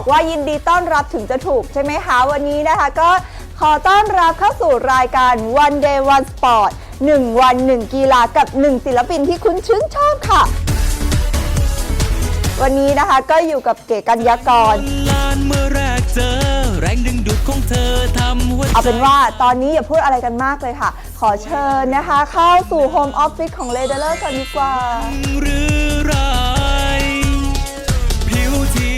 บอกว่ายินดีต้อนรับถึงจะถูกใช่ไหมคะวันนี้นะคะ ก็ขอต้อนรับเข้าสู่รายการ One Day One Sport 1 วัน 1 กีฬากับ 1 ศิลปินที่คุณชื่นชอบค่ะ วันนี้นะคะก็อยู่กับเก๋กัญญากร ลานเมื่อแรกเจอ แรงดึงดูดของเธอทำหัวใจ เอาเป็นว่าตอนนี้อย่าพูดอะไรกันมากเลยค่ะ ขอเชิญนะคะ เข้าสู่โฮมออฟฟิศของเลเดอร์กันดีกว่า หรือไรผิ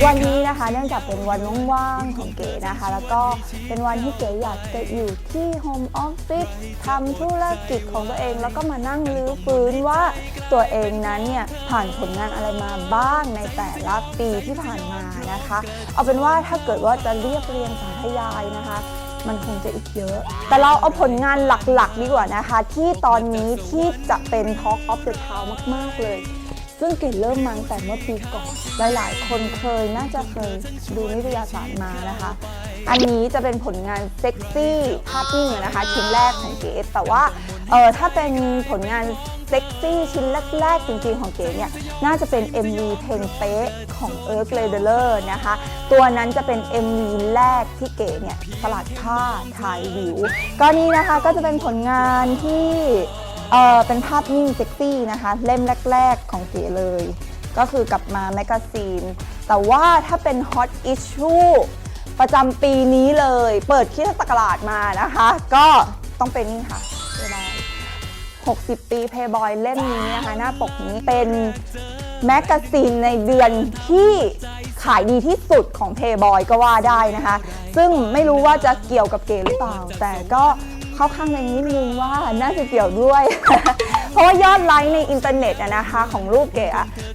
วันนี้นะคะเนื่องจากเป็นวันว่างๆของเก๋นะคะ แล้วก็เป็นวันที่เก๋อยากจะอยู่ที่โฮมออฟฟิศทำธุรกิจของตัวเอง แล้วก็มานั่งรื้อฟื้นว่าตัวเองนั้นเนี่ยผ่านผลงานอะไรมาบ้างในแต่ละปีที่ผ่านมานะคะ เอาเป็นว่าถ้าเกิดว่าจะเรียบเรียงสาธยายนะคะมันคงจะอีกเยอะ แต่เราเอาผลงานหลักๆ ดีกว่านะคะ ที่ตอนนี้ที่จะเป็น Talk of the Town มาก ๆ เลย ซึ่งเก๋เริ่มมาตั้งแต่เมื่อปีก่อน หลายๆ คนเคยน่าจะเคยดูนิตยสารมานะคะ อันนี้จะเป็นผลงานเซ็กซี่ภาพนิ่งนะคะชิ้นแรกของเก๋แต่ว่าเออถ้าเป็นผลงานเซ็กซี่ชิ้นแรกๆ จริงๆ ของเก๋เนี่ยน่าจะเป็น MV เพลงเป๊ะของ e r g l a d e r นะคะ ตัวนั้นจะเป็น MV แรกที่เก๋เนี่ยสลัดผ้าถ่ายวิว ก็นี่นะคะก็จะเป็นผลงานที่ เออเป็นภาพนิ่งเซ็กซี่นะคะ เล่มแรก ๆ ของเก๋เลย ก็คือกลับมาแมกกาซีน แต่ว่าถ้าเป็น Hot Issue ประจำปีนี้เลย เปิดคริดศักราชมานะคะ ก็ต้องเป็นนี่ค่ะเพย์บอย60 ปีเพย์บอยเล่มนี้นะคะ หน้าปกนี้เป็นแมกกาซีนในเดือนที่ขายดีที่สุดของเพย์บอยก็ว่าได้นะคะ ซึ่งไม่รู้ว่าจะเกี่ยวกับเก๋หรือเปล่า แต่ก็ เข้าข้างในนิดนึงว่าน่าจะเกี่ยวด้วย เพราะว่ายอดไลค์ในอินเทอร์เน็ตนะคะของรูปเก๋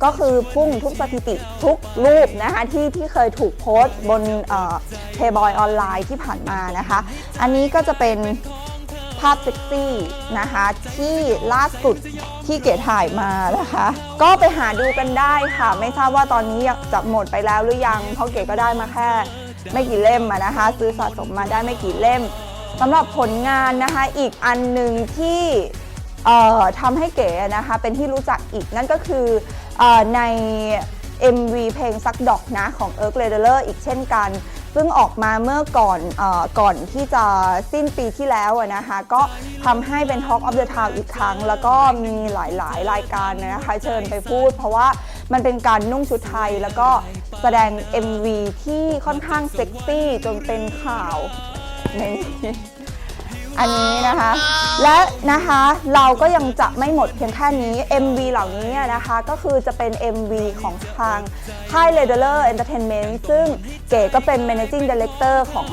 ก็คือพุ่งทุกสถิติทุกรูปนะคะที่ที่เคยถูกโพสต์บนเพย์บอยออนไลน์ที่ผ่านมานะคะ อันนี้ก็จะเป็นภาพเซ็กซี่นะคะที่ล่าสุดที่เก๋ถ่ายมานะคะ ก็ไปหาดูกันได้ค่ะ ไม่ทราบว่าตอนนี้จะหมดไปแล้วหรือยัง เพราะเก๋ก็ได้มาแค่ไม่กี่เล่มนะคะ ซื้อสะสมมาได้ไม่กี่เล่ม สำหรับผลงานนะคะอีกอันหนึ่งที่ทำให้เก๋นะคะเป็นที่รู้จักอีกนั่นก็คือเอใน MV เพลงซักดอกนะของเอิร์กเลเดอร์อีกเช่นกันซึ่งออกมาเมื่อก่อนอก่อนที่จะสิ้นปีที่แล้วนะคะก็ทำให้เป็น Talk of the Town อีกครั้ง แล้วก็มีหลายๆ รายการนะคะเชิญไปพูด เพราะว่ามันเป็นการนุ่งชุดไทยแล้วก็แสดง MV ที่ค่อนข้างเซ็กซี่จนเป็นข่าว นอันนี้นะคะ และนะคะเราก็ยังจะไม่หมดเพียงแค่นี้ MV เหล่านี้นะคะก็คือจะเป็น MV ของทางค่าย r a d e r Entertainment ซึ่งเก๋ก็เป็น Managing Director ของ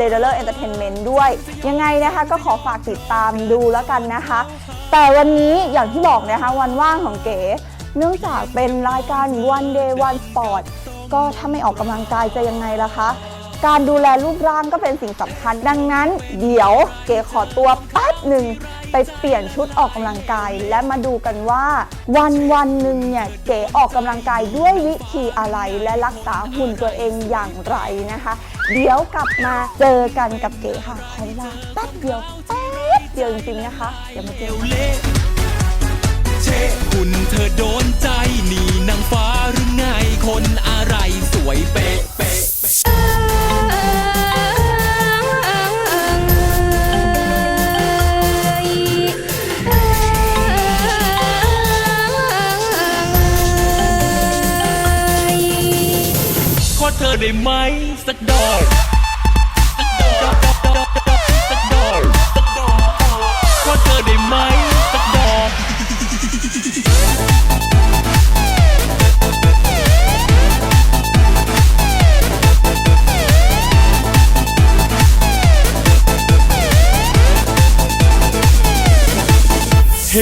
r a d e r Entertainment ด้วย ยังไงนะคะก็ขอฝากติดตามดูแล้วกันนะคะ แต่วันนี้อย่างที่บอกนะคะวันว่างของเก๋ เนื่องจากเป็นรายการ One Day One Sport ก็ถ้าไม่ออกกำลังกายจะยังไงล่ะคะ การดูแลรูปร่างก็เป็นสิ่งสำคัญ ดังนั้น เดี๋ยวเก๋ขอตัวแป๊บหนึ่งไปเปลี่ยนชุดออกกำลังกาย และมาดูกันว่า วันวันหนึ่งเนี่ยเก๋ออกกำลังกายด้วยวิธีอะไรและรักษาหุ่นตัวเองอย่างไรนะคะ เดี๋ยวกลับมาเจอกันกับเก๋ค่ะขอเวลาแป๊บเดียวแป๊บเดียวจริงๆนะคะเดี๋ยวมาเจอเละเชะหุ่นเธอโดน เธอได้ไหมสักดอก